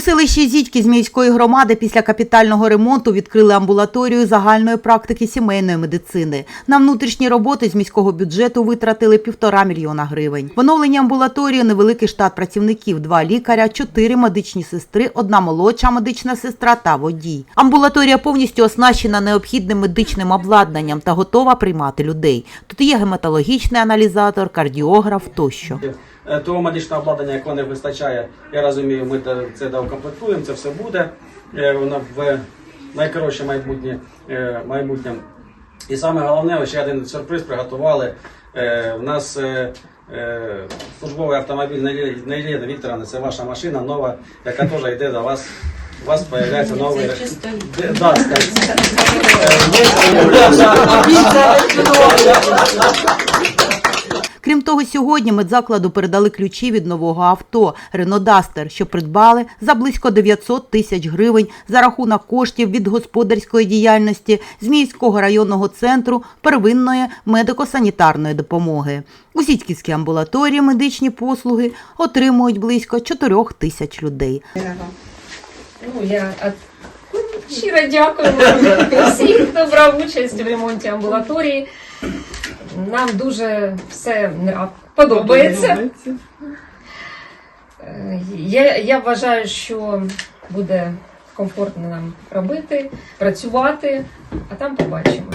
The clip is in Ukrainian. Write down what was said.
У селищі Зідьки з міської громади після капітального ремонту відкрили амбулаторію загальної практики сімейної медицини. На внутрішні роботи з міського бюджету витратили півтора мільйона гривень. В оновленні амбулаторії невеликий штат працівників: два лікаря, чотири медичні сестри, одна молодша медична сестра та водій. Амбулаторія повністю оснащена необхідним медичним обладнанням та готова приймати людей. Тут є гематологічний аналізатор, кардіограф тощо. Е, Того медичного обладнання, якого не вистачає, я розумію, ми це доукомплектуємо, це все буде. Е, Воно в найкоротше майбутнє, е, майбутнє. І саме головне, ще один сюрприз приготували. Нас е, е, службовий автомобіль Неліда Вікторовна, це ваша машина нова, яка теж йде до вас. У вас з'являється новий. Де- Да, скажіть. Того, сьогодні медзакладу передали ключі від нового авто Рено Дастер, що придбали за близько 900 тисяч гривень за рахунок коштів від господарської діяльності з міського районного центру первинної медико-санітарної допомоги. У Сідьківській амбулаторії медичні послуги отримують близько 4 тисяч людей. Ну, я щиро дякую всім, хто брав участь в ремонті амбулаторії. Нам дуже все подобається. Е, Я, я вважаю, що буде комфортно нам робити, працювати, а там побачимо.